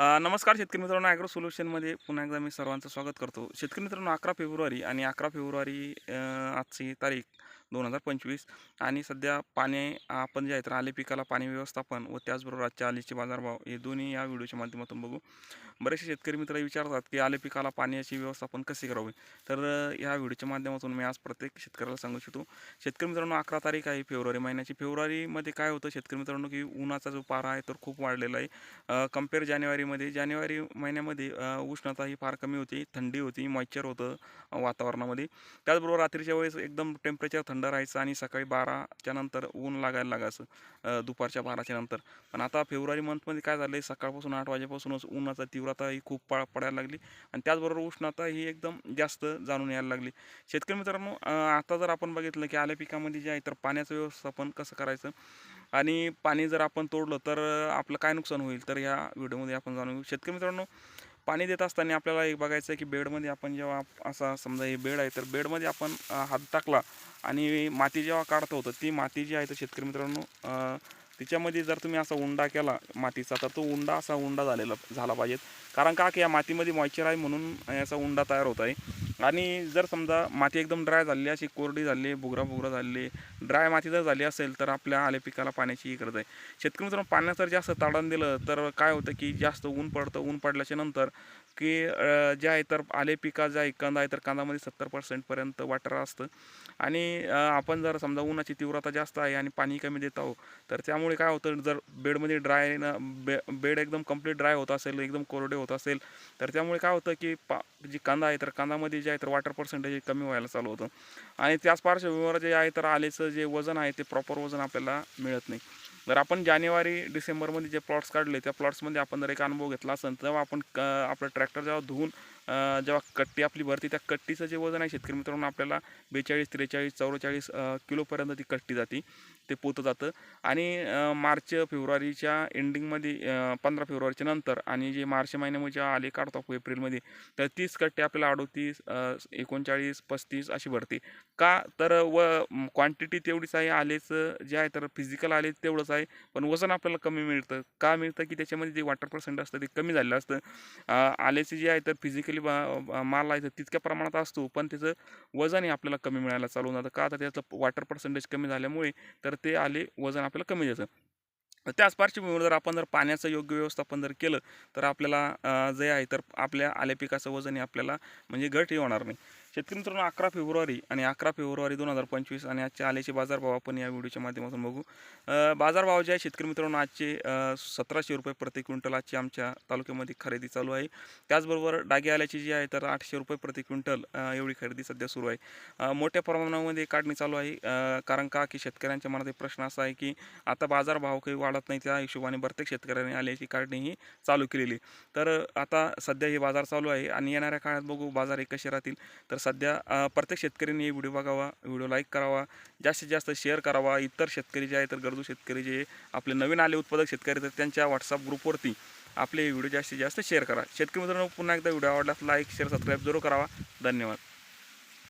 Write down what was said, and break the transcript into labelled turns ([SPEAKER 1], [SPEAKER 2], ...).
[SPEAKER 1] नमस्कार शेतकरी मित्रांनो ॲग्रो सोल्युशनमध्ये पुन्हा एकदा मी सर्वांचं स्वागत करतो. शेतकरी मित्रांनो अकरा फेब्रुवारी आणि अकरा फेब्रुवारी आजची तारीख दोन हजार पंचवीस आणि सध्या पाणी आपण जे आहे तर आले पिकाला पाणी व्यवस्थापन व त्याचबरोबर आजच्या आलीचे बाजारभाव हे दोन्ही या व्हिडिओच्या माध्यमातून बघू. बरेचसे शेतकरी मित्र विचारतात की आले पिकाला पाण्याची व्यवस्थापन कसे करावे? तर ह्या व्हिडिओच्या माध्यमातून मी आज प्रत्येक शेतकऱ्याला सांगू इच्छितो शेतकरी मित्रांनो अकरा तारीख आहे फेब्रुवारी महिन्याची. फेब्रुवारीमध्ये काय होतं शेतकरी मित्रांनो की उन्हाचा जो पारा आहे तर खूप वाढलेला आहे. कंपेअर जानेवारीमध्ये जानेवारी महिन्यामध्ये उष्णता ही फार कमी होती थंडी होती मॉइश्चर होतं वातावरणामध्ये. त्याचबरोबर रात्रीच्या वेळेस एकदम टेम्परेचर थंड राहायचं आणि सकाळी बाराच्या नंतर ऊन लागायला लागायचं दुपारच्या बाराच्या नंतर. पण आता फेब्रुवारी मंथमध्ये काय झालं आहे सकाळपासून आठ वाजेपासूनच उन्हाचा तीव्रता ही खूप पा पडायला लागली आणि त्याचबरोबर उष्णता ही एकदम जास्त जाणून यायला लागली. शेतकरी मित्रांनो आता जर आपण बघितलं की आल्या पिकामध्ये जे आहे तर पाण्याचं व्यवस्थापन कसं करायचं? आणि पाणी जर आपण तोडलं तर आपलं काय नुकसान होईल? तर ह्या व्हिडिओमध्ये आपण जाणून घेऊ. शेतकरी मित्रांनो पाणी देत असताना आपल्याला एक बघायचं आहे की बेडमध्ये आपण जेव्हा असा समजा हे बेड आहे तर बेडमध्ये आपण हात टाकला आणि माती जेव्हा काढतो होतं ती माती जी आहे तर शेतकरी मित्रांनो तिच्यामध्ये जर तुम्ही असा उंडा केला मातीचा तर तो उंडा असा उंडा झालेला झाला पाहिजे. कारण का की या मातीमध्ये मॉइश्चर आहे म्हणून याचा उंडा तयार होत आहे. आणि जर समजा माती एकदम ड्राय झाली अशी कोरडी झाली भुगरा भुगरा झाली ड्राय माती जर झाली असेल तर आपल्या आले पिकाला पाण्याची गरज आहे. शेतकरी मित्रांनो पाण्यात जर जास्त ताडण दिलं तर काय होतं की जास्त ऊन पडतं. ऊन पडल्याच्या नंतर की जे आहे तर आले पिका जे आहे कांदा आहे तर कांदामध्ये सत्तर पर्सेंटपर्यंत वाटर असतं. आणि आपण जर समजा उन्हाची तीव्रता जास्त आहे आणि पाणी कमी देत आहो तर त्यामुळे काय होतं जर बेडमध्ये ड्राय बे बेड एकदम कंप्लीट ड्राय होत असेल एकदम कोरडे होत असेल तर त्यामुळे काय होतं की पा जी कांदा आहे तर कांदामध्ये जे आहे तर वॉटर पर्सेंटेज कमी व्हायला चालू होतं. आणि त्याच पार्श्वभूमीवर जे आहे तर आलेचं जे वजन आहे ते प्रॉपर वजन आपल्याला मिळत नाही. जर आपण जानेवारी डिसेंबरमध्ये जे प्लॉट्स काढले त्या प्लॉट्समध्ये आपण जर एक अनुभव घेतला असेल तेव्हा आपण क आपलं ट्रॅक्टर जेव्हा धुवून जेव्हा कट्टी आपली भरती त्या कट्टीचं जे वजन आहे शेतकरी मित्रांनो आपल्याला बेचाळीस त्रेचाळीस चौवेचाळीस किलोपर्यंत ती कट्टी जाते. ते पोतं जातं. आणि मार्च फेब्रुवारीच्या एंडिंगमध्ये पंधरा फेब्रुवारीच्या नंतर आणि जे मार्च महिन्यामध्ये जेव्हा आले काढतो एप्रिलमध्ये तर तीस कट्टे आपल्याला अडोतीस एकोणचाळीस पस्तीस अशी भरते. का? तर व क्वांटिटी तेवढीच आहे आलेच जे आहे तर फिजिकल आले तेवढंच आहे पण वजन आपल्याला कमी मिळतं. का मिळतं? की त्याच्यामध्ये जे वॉटर पर्सेंट असतं ते कमी झालेलं असतं. आलेचं जे आहे तर फिजिकल माल आहे तर तितक्या प्रमाणात असतो पण त्याचं वजनही आपल्याला कमी मिळायला चालू होतं जातं. का तर त्याचं वॉटर पर्सेंटेज कमी झाल्यामुळे तर ते आले वजन आपल्याला कमी देतं. त्याच पार्श्वभूमीवर जर आपण जर पाण्याचं योग्य व्यवस्थापन जर केलं तर आपल्याला जे आहे तर आपल्या आल्या पिकाचं वजन हे आपल्याला म्हणजे घट हे होणार नाही. शेतकरी मित्रांनो अकरा फेब्रुवारी आणि अकरा फेब्रुवारी दोन हजार पंचवीस आणि आजच्या आल्याचे बाजारभाव आपण या व्हिडिओच्या माध्यमातून बघू. बाजारभाव जे आहे शेतकरी मित्रांनो आजचे सतराशे रुपये प्रति क्विंटल आजची आमच्या तालुक्यामध्ये खरेदी चालू आहे. त्याचबरोबर डागे आल्याची जी आहे तर आठशे रुपये प्रति क्विंटल एवढी खरेदी सध्या सुरू आहे. मोठ्या प्रमाणामध्ये काढणी चालू आहे. कारण का की शेतकऱ्यांच्या मनात एक प्रश्न असा आहे की आता बाजारभाव काही वाढ वाढत नाही त्या हिशोबाने प्रत्येक शेतकऱ्याने आल्याची काढणी ही चालू केलेली तर आता सध्या हे बाजार चालू आहे आणि येणाऱ्या काळात बघू बाजार हे कसे राहतील. तर सध्या प्रत्येक शेतकऱ्यांनी हे व्हिडिओ बघावा व्हिडिओ लाईक करावा जास्तीत जास्त शेअर करावा. इतर शेतकरी जे आहे तर गरजू शेतकरी जे आपले नवीन आले उत्पादक शेतकरी तर त्यांच्या व्हॉट्सअप ग्रुपवरती आपले व्हिडिओ जास्तीत जास्त शेअर करा. शेतकरी मित्रांनो पुन्हा एकदा व्हिडिओ आवडला लाईक शेअर सबस्क्राईब जरूर करावा. धन्यवाद.